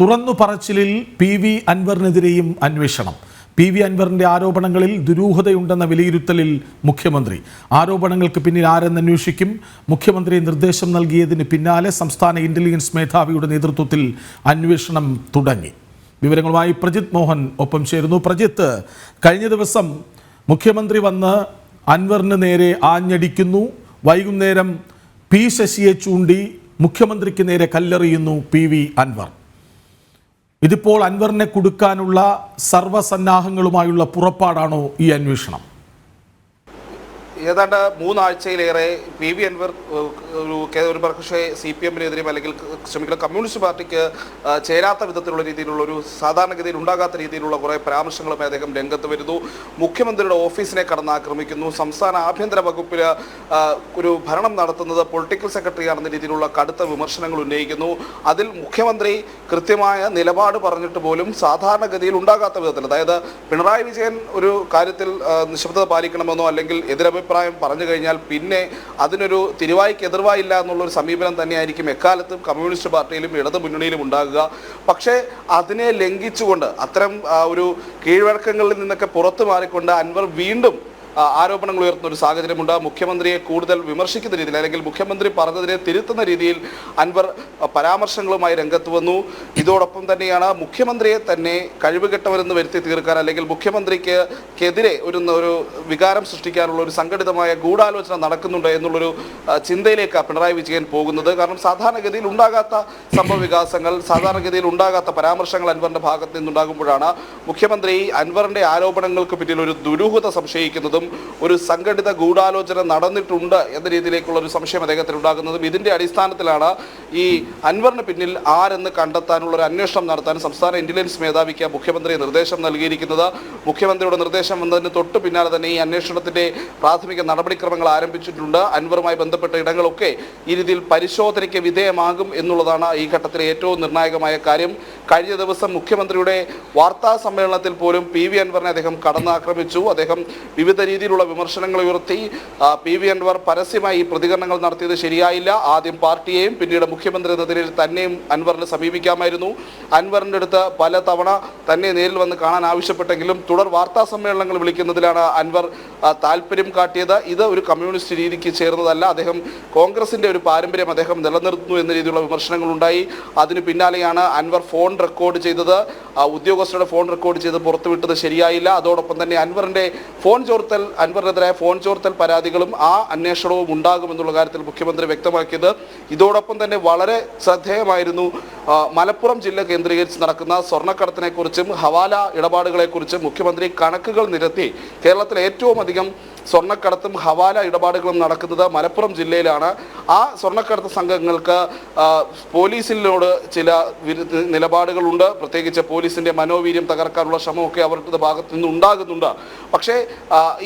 തുറന്നു പറച്ചിലിൽ P V അൻവറിനെതിരെയും അന്വേഷണം. P V അൻവറിന്റെ ആരോപണങ്ങളിൽ ദുരൂഹതയുണ്ടെന്ന വിലയിരുത്തലിൽ മുഖ്യമന്ത്രി. ആരോപണങ്ങൾക്ക് പിന്നിൽ ആരെന്ന് അന്വേഷിക്കും. മുഖ്യമന്ത്രി നിർദ്ദേശം നൽകിയതിന് പിന്നാലെ സംസ്ഥാന ഇന്റലിജൻസ് മേധാവിയുടെ നേതൃത്വത്തിൽ അന്വേഷണം തുടങ്ങി. വിവരങ്ങളുമായി പ്രജിത് മോഹൻ ഒപ്പം ചേരുന്നു. പ്രജിത്ത് കഴിഞ്ഞ ദിവസം മുഖ്യമന്ത്രി വന്ന് അൻവറിന് നേരെ ആഞ്ഞടിക്കുന്നു. വൈകുന്നേരം പി ശശിയെ ചൂണ്ടി മുഖ്യമന്ത്രിക്ക് നേരെ കല്ലെറിയുന്നു പി വി അൻവർ. ഇതിപ്പോൾ അൻവറിനെ കൊടുക്കാനുള്ള സർവസന്നാഹങ്ങളുമായുള്ള പുറപ്പാടാണോ ഈ അന്വേഷണം? ഏതാണ്ട് മൂന്നാഴ്ചയിലേറെ പി വി അൻവർ ഒരു പക്ഷേ സി പി എമ്മിനെതിരെയും അല്ലെങ്കിൽ ശ്രമിക്കുന്ന കമ്മ്യൂണിസ്റ്റ് പാർട്ടിക്ക് ചേരാത്ത വിധത്തിലുള്ള രീതിയിലുള്ള ഒരു സാധാരണഗതിയിൽ ഉണ്ടാകാത്ത രീതിയിലുള്ള കുറേ പരാമർശങ്ങളുമായി അദ്ദേഹം രംഗത്ത് വരുന്നു. മുഖ്യമന്ത്രിയുടെ ഓഫീസിനെ കടന്നാക്രമിക്കുന്നു. സംസ്ഥാന ആഭ്യന്തര വകുപ്പിൽ ഒരു ഭരണം നടത്തുന്നത് പൊളിറ്റിക്കൽ സെക്രട്ടറി ആണെന്ന രീതിയിലുള്ള കടുത്ത വിമർശനങ്ങൾ ഉന്നയിക്കുന്നു. അതിൽ മുഖ്യമന്ത്രി കൃത്യമായ നിലപാട് പറഞ്ഞിട്ട് പോലും സാധാരണഗതിയിൽ ഉണ്ടാകാത്ത വിധത്തിൽ അതായത് പിണറായി വിജയൻ ഒരു കാര്യത്തിൽ നിശബ്ദത പാലിക്കണമെന്നോ അല്ലെങ്കിൽ എതിരഭിപ്രായം പറഞ്ഞു കഴിഞ്ഞാൽ പിന്നെ അതിനൊരു തിരുവായിക്ക് എതിർവായില്ല എന്നുള്ളൊരു സമീപനം തന്നെയായിരിക്കും എക്കാലത്തും കമ്മ്യൂണിസ്റ്റ് പാർട്ടിയിലും ഇടതു മുന്നണിയിലും ഉണ്ടാകുക. പക്ഷേ അതിനെ ലംഘിച്ചുകൊണ്ട് അത്തരം ഒരു കീഴ്വഴക്കങ്ങളിൽ നിന്നൊക്കെ പുറത്തു മാറിക്കൊണ്ട് അൻവർ വീണ്ടും ആരോപണങ്ങൾ ഉയർത്തുന്ന ഒരു സാഹചര്യമുണ്ട്. മുഖ്യമന്ത്രിയെ കൂടുതൽ വിമർശിക്കുന്ന രീതിയിൽ അല്ലെങ്കിൽ മുഖ്യമന്ത്രി പറഞ്ഞതിനെ തിരുത്തുന്ന രീതിയിൽ അൻവർ പരാമർശങ്ങളുമായി രംഗത്ത് വന്നു. ഇതോടൊപ്പം തന്നെയാണ് മുഖ്യമന്ത്രിയെ തന്നെ കഴിവുകെട്ടവരെന്ന് വരുത്തി തീർക്കാൻ അല്ലെങ്കിൽ മുഖ്യമന്ത്രിക്ക് ക്കെതിരെ ഒരു ഒരു വികാരം സൃഷ്ടിക്കാനുള്ള ഒരു സംഘടിതമായ ഗൂഢാലോചന നടക്കുന്നുണ്ട് എന്നുള്ളൊരു ചിന്തയിലേക്ക് പിണറായി വിജയൻ പോകുന്നത്. കാരണം സാധാരണഗതിയിൽ ഉണ്ടാകാത്ത സംഭവ വികാസങ്ങൾ സാധാരണഗതിയിൽ ഉണ്ടാകാത്ത പരാമർശങ്ങൾ അൻവറിന്റെ ഭാഗത്ത് നിന്നുണ്ടാകുമ്പോഴാണ് മുഖ്യമന്ത്രി അൻവറിന്റെ ആരോപണങ്ങൾക്ക് പിന്നിൽ ഒരു ദുരൂഹത സംശയിക്കുന്നതും ഒരു സംഘടിത ഗൂഢാലോചന നടന്നിട്ടുണ്ട് എന്ന രീതിയിലേക്കുള്ള ഒരു സംശയം അദ്ദേഹത്തിന് ഉണ്ടാകുന്നതും. ഇതിന്റെ അടിസ്ഥാനത്തിലാണ് ഈ അൻവറിന് പിന്നിൽ ആരെന്ന് കണ്ടെത്താനുള്ള ഒരു അന്വേഷണം നടത്താൻ സംസ്ഥാന ഇന്റലിജൻസ് മേധാവിക്ക് മുഖ്യമന്ത്രി നിർദ്ദേശം നൽകിയിരിക്കുന്നത്. മുഖ്യമന്ത്രിയുടെ നിർദ്ദേശം വന്നതിന് തൊട്ട് പിന്നാലെ തന്നെ ഈ അന്വേഷണത്തിന്റെ പ്രാഥമിക നടപടിക്രമങ്ങൾ ആരംഭിച്ചിട്ടുണ്ട്. അൻവറുമായി ബന്ധപ്പെട്ട ഇടങ്ങളൊക്കെ ഈ രീതിയിൽ പരിശോധനയ്ക്ക് വിധേയമാകും എന്നുള്ളതാണ് ഈ ഘട്ടത്തിലെ ഏറ്റവും നിർണായകമായ കാര്യം. കഴിഞ്ഞ ദിവസം മുഖ്യമന്ത്രിയുടെ വാർത്താ സമ്മേളനത്തിൽ പോലും പി വി അൻവറിനെ അദ്ദേഹം കടന്നാക്രമിച്ചു. അദ്ദേഹം വിവിധ രീതിയിലുള്ള വിമർശനങ്ങൾ ഉയർത്തി പി. വി. അൻവർ പരസ്യമായി ഈ പ്രതികരണങ്ങൾ നടത്തിയത് ശരിയായില്ല. ആദ്യം പാർട്ടിയെയും പിന്നീട് മുഖ്യമന്ത്രി എന്ന നിലയിൽ തന്നെയും അൻവറിനെ സമീപിക്കാമായിരുന്നു. അൻവറിന്റെ അടുത്ത് പല തവണ തന്നെ നേരിൽ വന്ന് കാണാൻ ആവശ്യപ്പെട്ടെങ്കിലും തുടർ വാർത്താ സമ്മേളനങ്ങൾ വിളിക്കുന്നതിലാണ് അൻവർ താല്പര്യം കാട്ടിയത് ഇത് ഒരു കമ്മ്യൂണിസ്റ്റ് രീതിക്ക് ചേർന്നതല്ല. അദ്ദേഹം കോൺഗ്രസിന്റെ ഒരു പാരമ്പര്യം അദ്ദേഹം നിലനിർത്തുന്നു എന്ന രീതിയിലുള്ള വിമർശനങ്ങളുണ്ടായി. അതിന് പിന്നാലെയാണ് അൻവർ ഫോൺ റെക്കോർഡ് ചെയ്തത്. ഉദ്യോഗസ്ഥരുടെ ഫോൺ റെക്കോർഡ് ചെയ്ത് പുറത്തുവിട്ടത് ശരിയായില്ല. അതോടൊപ്പം തന്നെ അൻവറിന്റെ ഫോൺ ചോർത്തൽ അൻവറിനെതിരായ ഫോൺ ചോർത്തൽ പരാതികളും ആ അന്വേഷണവും ഉണ്ടാകുമെന്നുള്ള കാര്യത്തിൽ മുഖ്യമന്ത്രി വ്യക്തമാക്കിയത്. ഇതോടൊപ്പം തന്നെ വളരെ ശ്രദ്ധേയമായിരുന്നു മലപ്പുറം ജില്ല കേന്ദ്രീകരിച്ച് നടക്കുന്ന സ്വർണക്കടത്തിനെക്കുറിച്ചും ഹവാല ഇടപാടുകളെക്കുറിച്ചും മുഖ്യമന്ത്രി കണക്കുകൾ നിരത്തി കേരളത്തിലെ ഏറ്റവും അധികം digamos, സ്വർണക്കടത്തും ഹവാല ഇടപാടുകളും നടക്കുന്നത് മലപ്പുറം ജില്ലയിലാണ്. ആ സ്വർണക്കടത്ത് സംഘങ്ങൾക്ക് പോലീസിനോട് ചില നിലപാടുകളുണ്ട്. പ്രത്യേകിച്ച് പോലീസിന്റെ മനോവീര്യം തകർക്കാനുള്ള ശ്രമമൊക്കെ അവരുടെ ഭാഗത്ത് നിന്ന് ഉണ്ടാകുന്നുണ്ട്. പക്ഷേ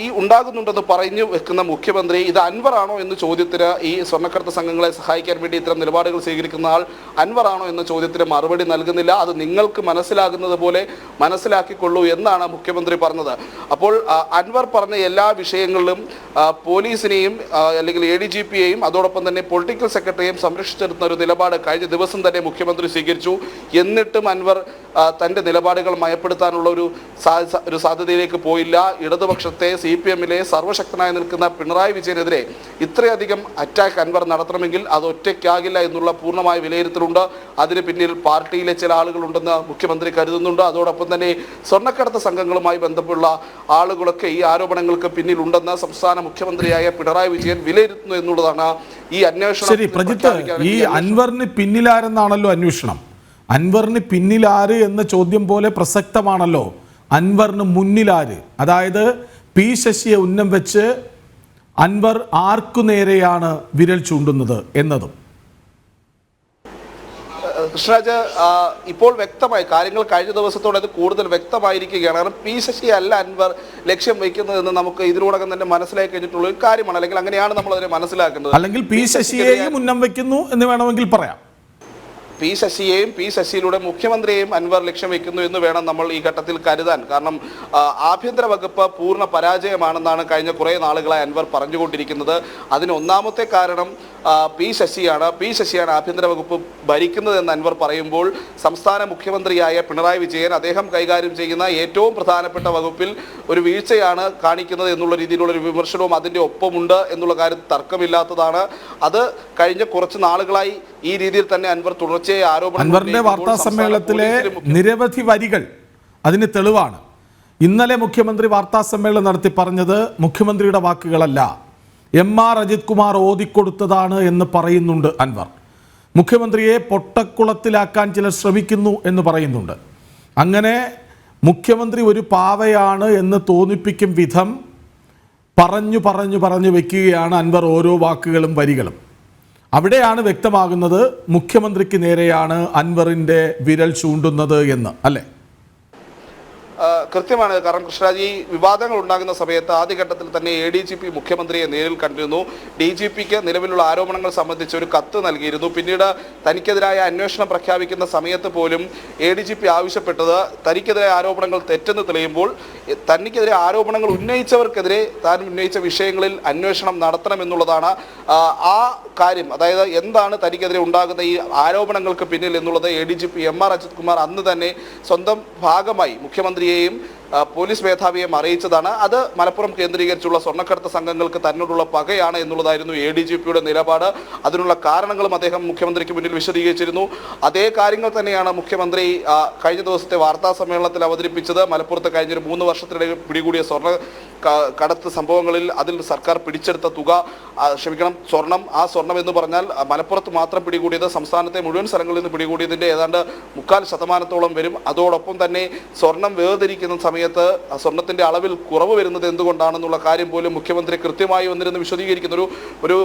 ഈ ഉണ്ടാകുന്നുണ്ടെന്ന് പറഞ്ഞു വെക്കുന്ന മുഖ്യമന്ത്രി ഇത് അൻവറാണോ എന്ന ചോദ്യത്തിന് ഈ സ്വർണക്കടത്ത് സംഘങ്ങളെ സഹായിക്കാൻ വേണ്ടി ഇത്തരം നിലപാടുകൾ സ്വീകരിക്കുന്ന ആൾ അൻവറാണോ എന്ന ചോദ്യത്തിന് മറുപടി നൽകുന്നില്ല. അത് നിങ്ങൾക്ക് മനസ്സിലാകുന്നത് പോലെ മനസ്സിലാക്കിക്കൊള്ളൂ എന്നാണ് മുഖ്യമന്ത്രി പറഞ്ഞത്. അപ്പോൾ അൻവർ പറഞ്ഞ എല്ലാ വിഷയങ്ങളിലും ആ, പോലീസിനെയും അല്ലെങ്കിൽ എ ഡി ജി പിയെയും അതോടൊപ്പം തന്നെ പൊളിറ്റിക്കൽ സെക്രട്ടറിയെയും സംരക്ഷിച്ചിരുന്ന ഒരു നിലപാട് കഴിഞ്ഞ ദിവസം തന്നെ മുഖ്യമന്ത്രി സ്വീകരിച്ചു. എന്നിട്ടും അൻവർ തന്റെ നിലപാടുകൾ മയപ്പെടുത്താനുള്ള ഒരു ഒരു സാധ്യതയിലേക്ക് പോയില്ല. ഇടതുപക്ഷത്തെ സി പി എമ്മിലെ സർവശക്തനായി നിൽക്കുന്ന പിണറായി വിജയനെതിരെ ഇത്രയധികം അറ്റാക്ക് അൻവർ നടത്തണമെങ്കിൽ അത് ഒറ്റയ്ക്കാകില്ല എന്നുള്ള പൂർണമായ വിലയിരുത്തലുണ്ട്. അതിന് പിന്നിൽ പാർട്ടിയിലെ ചില ആളുകളുണ്ടെന്ന് മുഖ്യമന്ത്രി കരുതുന്നുണ്ട്. അതോടൊപ്പം തന്നെ സ്വർണക്കടത്ത് സംഘങ്ങളുമായി ബന്ധപ്പെട്ടുള്ള ആളുകളൊക്കെ ഈ ആരോപണങ്ങൾക്ക് പിന്നിലുണ്ടെന്ന് സംസ്ഥാന മുഖ്യമന്ത്രിയായ പിണറായി വിജയൻ വിലയിരുത്തുന്നു എന്നുള്ളതാണ് ഈ അന്വേഷണം ശരി പ്രജിത്ത് ഈ അൻവറിന് പിന്നിലാരെന്നാണല്ലോ അന്വേഷണം. അൻവറിന് പിന്നിലാര് എന്ന ചോദ്യം പോലെ പ്രസക്തമാണല്ലോ. അൻവറിന് മുന്നിലാര്. അതായത് പി ശശിയെ ഉന്നം വെച്ച് അൻവർ ആർക്കു നേരെയാണ് വിരൽ ചൂണ്ടുന്നത് എന്നതും. കൃഷ്ണരാജ് ഇപ്പോൾ വ്യക്തമായി കാര്യങ്ങൾ കഴിഞ്ഞ ദിവസത്തോടെ അത് കൂടുതൽ വ്യക്തമായിരിക്കുകയാണ്. കാരണം പി ശശി അല്ല അൻവർ ലക്ഷ്യം വയ്ക്കുന്നതെന്ന് നമുക്ക് ഇതിനോടകം തന്നെ മനസ്സിലാക്കി കഴിഞ്ഞിട്ടുള്ള ഒരു കാര്യമാണ്. അല്ലെങ്കിൽ അങ്ങനെയാണ് നമ്മൾ അതിനെ മനസ്സിലാക്കുന്നത് അല്ലെങ്കിൽ പി ശശിയെയും ഉന്നം വയ്ക്കുന്നു എന്ന് വേണമെങ്കിൽ പറയാം. പി ശശിയെയും പി ശശിയിലൂടെ മുഖ്യമന്ത്രിയെയും അൻവർ ലക്ഷ്യം വെക്കുന്നു എന്ന് വേണം നമ്മൾ ഈ ഘട്ടത്തിൽ കരുതാൻ. കാരണം ആഭ്യന്തര വകുപ്പ് പൂർണ പരാജയമാണെന്നാണ് കഴിഞ്ഞ കുറേ നാളുകളായി അൻവർ പറഞ്ഞുകൊണ്ടിരിക്കുന്നത്. അതിന് ഒന്നാമത്തെ കാരണം പി ശശിയാണ്. പി ശശിയാണ് ആഭ്യന്തര വകുപ്പ് ഭരിക്കുന്നതെന്ന് അൻവർ പറയുമ്പോൾ സംസ്ഥാന മുഖ്യമന്ത്രിയായ പിണറായി വിജയൻ അദ്ദേഹം കൈകാര്യം ചെയ്യുന്ന ഏറ്റവും പ്രധാനപ്പെട്ട വകുപ്പിൽ ഒരു വീഴ്ചയാണ് കാണിക്കുന്നത് എന്നുള്ള രീതിയിലുള്ള ഒരു വിമർശനവും അതിന്റെ ഒപ്പമുണ്ട് എന്നുള്ള കാര്യം തർക്കമില്ലാത്തതാണ്. അത് കഴിഞ്ഞ കുറച്ച് നാളുകളായി ഈ രീതിയിൽ തന്നെ അൻവർ ആരോപണം അൻവറിന്റെ വാർത്താ സമ്മേളനത്തിലെ നിരവധി വരികൾ അതിന് തെളിവാണ്. ഇന്നലെ മുഖ്യമന്ത്രി വാർത്താ സമ്മേളനം നടത്തി പറഞ്ഞത് മുഖ്യമന്ത്രിയുടെ വാക്കുകളല്ല. എം ആർ അജിത് കുമാർ ഓതിക്കൊടുത്തതാണ് എന്ന് പറയുന്നുണ്ട് അൻവർ. മുഖ്യമന്ത്രിയെ പൊട്ടക്കുളത്തിലാക്കാൻ ചിലർ ശ്രമിക്കുന്നു എന്ന് പറയുന്നുണ്ട്. അങ്ങനെ മുഖ്യമന്ത്രി ഒരു പാവയാണ് എന്ന് തോന്നിപ്പിക്കും വിധം പറഞ്ഞു പറഞ്ഞു പറഞ്ഞു വെക്കുകയാണ് അൻവർ ഓരോ വാക്കുകളും വരികളും. അവിടെയാണ് വ്യക്തമാകുന്നത് മുഖ്യമന്ത്രിക്ക് നേരെയാണ് അൻവറിന്റെ വിരൽ ചൂണ്ടുന്നത് എന്ന് അല്ലേ? കൃത്യമാണ്. കാരണം കൃഷ്ണരാജ് ഈ വിവാദങ്ങൾ ഉണ്ടാകുന്ന സമയത്ത് ആദ്യഘട്ടത്തിൽ തന്നെ എ ഡി ജി പി മുഖ്യമന്ത്രിയെ നേരിൽ കണ്ടിരുന്നു. ഡി ജി പിക്ക് നിലവിലുള്ള ആരോപണങ്ങൾ സംബന്ധിച്ച് ഒരു കത്ത് നൽകിയിരുന്നു. പിന്നീട് തനിക്കെതിരായ അന്വേഷണം പ്രഖ്യാപിക്കുന്ന സമയത്ത് പോലും എ ഡി ജി പി ആവശ്യപ്പെട്ടത് തനിക്കെതിരായ ആരോപണങ്ങൾ തെറ്റെന്ന് തെളിയുമ്പോൾ തനിക്കെതിരെ ആരോപണങ്ങൾ ഉന്നയിച്ചവർക്കെതിരെ താൻ ഉന്നയിച്ച വിഷയങ്ങളിൽ അന്വേഷണം നടത്തണമെന്നുള്ളതാണ് ആ, കാര്യം. അതായത് എന്താണ് തനിക്കെതിരെ ഉണ്ടാകുന്ന ഈ ആരോപണങ്ങൾക്ക് പിന്നിൽ എന്നുള്ളത് A D G P M R Ajith Kumar അന്ന് തന്നെ സ്വന്തം ഭാഗമായി മുഖ്യമന്ത്രിയെയും പോലീസ് മേധാവിയെ അറിയിച്ചതാണ്. അത് മലപ്പുറം കേന്ദ്രീകരിച്ചുള്ള സ്വർണക്കടത്ത് സംഘങ്ങൾക്ക് തന്നോടുള്ള പകയാണ് എന്നുള്ളതായിരുന്നു എ ഡി ജി പിയുടെ നിലപാട്. അതിനുള്ള കാരണങ്ങളും അദ്ദേഹം മുഖ്യമന്ത്രിക്ക് മുന്നിൽ വിശദീകരിച്ചിരുന്നു. അതേ കാര്യങ്ങൾ തന്നെയാണ് മുഖ്യമന്ത്രി കഴിഞ്ഞ ദിവസത്തെ വാർത്താ സമ്മേളനത്തിൽ അവതരിപ്പിച്ചത്. മലപ്പുറത്ത് കഴിഞ്ഞൊരു മൂന്ന് വർഷത്തിനിടെ പിടികൂടിയ സ്വർണ കടത്ത് സംഭവങ്ങളിൽ അതിൽ സർക്കാർ പിടിച്ചെടുത്ത തുക ക്ഷമിക്കണം സ്വർണം. ആ സ്വർണം എന്ന് പറഞ്ഞാൽ മലപ്പുറത്ത് മാത്രം പിടികൂടിയത് സംസ്ഥാനത്തെ മുഴുവൻ സ്ഥലങ്ങളിൽ നിന്ന് പിടികൂടിയതിന്റെ ഏതാണ്ട് മുക്കാൽ ശതമാനത്തോളം വരും. അതോടൊപ്പം തന്നെ സ്വർണം വേർതിരിക്കുന്ന സമയത്ത് സ്വർണത്തിന്റെ അളവിൽ കുറവ് വരുന്നത് എന്തുകൊണ്ടാണെന്നുള്ള കാര്യം പോലും മുഖ്യമന്ത്രി കൃത്യമായി വന്നിരുന്ന് വിശദീകരിക്കുന്ന ഒരു ഒരു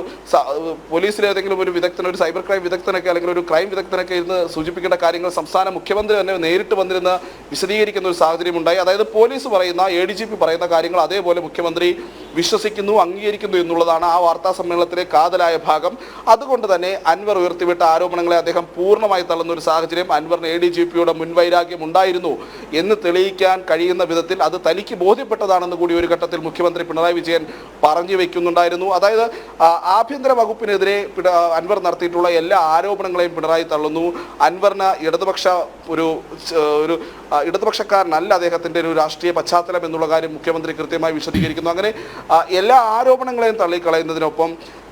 പോലീസിലെ ഏതെങ്കിലും ഒരു വിദഗ്ധൻ ഒരു സൈബർ ക്രൈം വിദഗ്ധനൊക്കെ അല്ലെങ്കിൽ ഒരു ക്രൈം വിദഗ്ധനൊക്കെ ഇരുന്ന് സൂചിപ്പിക്കേണ്ട കാര്യങ്ങൾ സംസ്ഥാന മുഖ്യമന്ത്രി തന്നെ നേരിട്ട് വന്നിരുന്ന് വിശദീകരിക്കുന്ന ഒരു സാഹചര്യം ഉണ്ടായി അതായത് പോലീസ് പറയുന്ന എ ഡി ജി പി പറയുന്ന കാര്യങ്ങൾ അതേപോലെ മുഖ്യമന്ത്രി വിശ്വസിക്കുന്നു അംഗീകരിക്കുന്നു എന്നുള്ളതാണ് ആ വാർത്താ സമ്മേളനത്തിലെ കാതലായ ഭാഗം. അതുകൊണ്ട് തന്നെ അൻവർ ഉയർത്തിവിട്ട ആരോപണങ്ങളെ അദ്ദേഹം പൂർണമായി തള്ളുന്ന ഒരു സാഹചര്യം അൻവറിന് എ ഡി ജി പിയുടെ മുൻവൈരാഗ്യം ഉണ്ടായിരുന്നു എന്ന് തെളിയിക്കാൻ കഴിയുന്ന വിധത്തിൽ അത് തനിക്ക് ബോധ്യപ്പെട്ടതാണെന്ന് കൂടി ഒരു ഘട്ടത്തിൽ മുഖ്യമന്ത്രി പിണറായി വിജയൻ പറഞ്ഞു വെക്കുന്നുണ്ടായിരുന്നു. അതായത് ആഭ്യന്തര വകുപ്പിനെതിരെ അൻവർ നടത്തിയിട്ടുള്ള എല്ലാ ആരോപണങ്ങളെയും പിണറായി തള്ളുന്നു. അൻവറിന് ഇടതുപക്ഷ ഒരു ഒരു ഇടതുപക്ഷക്കാരനല്ല അദ്ദേഹത്തിന്റെ ഒരു രാഷ്ട്രീയ പശ്ചാത്തലം എന്നുള്ള കാര്യം മുഖ്യമന്ത്രി കൃത്യമായി വിശദീകരിക്കുന്നു. അങ്ങനെ എല്ലാ ആരോപണങ്ങളെയും തള്ളിക്കളയുന്നതിനൊപ്പം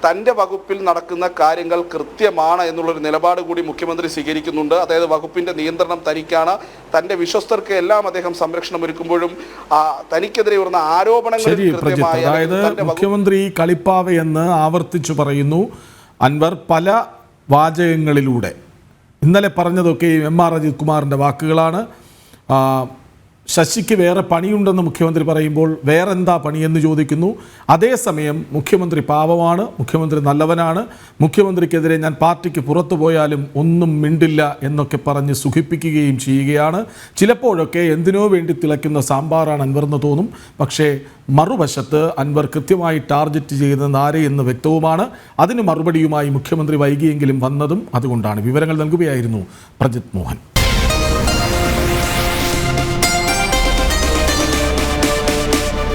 തന്റെ വകുപ്പിൽ നടക്കുന്ന കാര്യങ്ങൾ കൃത്യമാണ് എന്നുള്ളൊരു നിലപാട് കൂടി മുഖ്യമന്ത്രി സ്വീകരിക്കുന്നുണ്ട്. അതായത് വകുപ്പിന്റെ നിയന്ത്രണം തനിക്കാണ്. തന്റെ വിശ്വസ്തർക്ക് എല്ലാം അദ്ദേഹം സംരക്ഷണം ഒരുക്കുമ്പോഴും ആ, തനിക്കെതിരെ ഉയർന്ന ആരോപണങ്ങൾ അതായത് മുഖ്യമന്ത്രി കളിപ്പാവ എന്ന് ആവർത്തിച്ചു പറയുന്നു. അൻവർ പല വാചകങ്ങളിലൂടെ. ഇന്നലെ പറഞ്ഞതൊക്കെ എം ആർ അജിത് കുമാറിന്റെ വാക്കുകളാണ്. ശശിക്ക് വേറെ പണിയുണ്ടെന്ന് മുഖ്യമന്ത്രി പറയുമ്പോൾ വേറെന്താ പണിയെന്ന് ചോദിക്കുന്നു. അതേസമയം മുഖ്യമന്ത്രി പാവമാണ് മുഖ്യമന്ത്രി നല്ലവനാണ്. മുഖ്യമന്ത്രിക്കെതിരെ ഞാൻ പാർട്ടിക്ക് പുറത്തു പോയാലും ഒന്നും മിണ്ടില്ല എന്നൊക്കെ പറഞ്ഞ് സുഖിപ്പിക്കുകയും ചെയ്യുകയാണ്. ചിലപ്പോഴൊക്കെ എന്തിനോ വേണ്ടി തിളയ്ക്കുന്ന സാമ്പാറാണ് അൻവർ എന്ന് തോന്നും. പക്ഷേ മറുവശത്ത് അൻവർ കൃത്യമായി ടാർഗറ്റ് ചെയ്യുന്നത് ആരെയെന്ന് വ്യക്തവുമാണ്. അതിന് മറുപടിയുമായി മുഖ്യമന്ത്രി വൈകിയെങ്കിലും വന്നതും അതുകൊണ്ടാണ്. വിവരങ്ങൾ നൽകുകയായിരുന്നു പ്രജിത് മോഹൻ.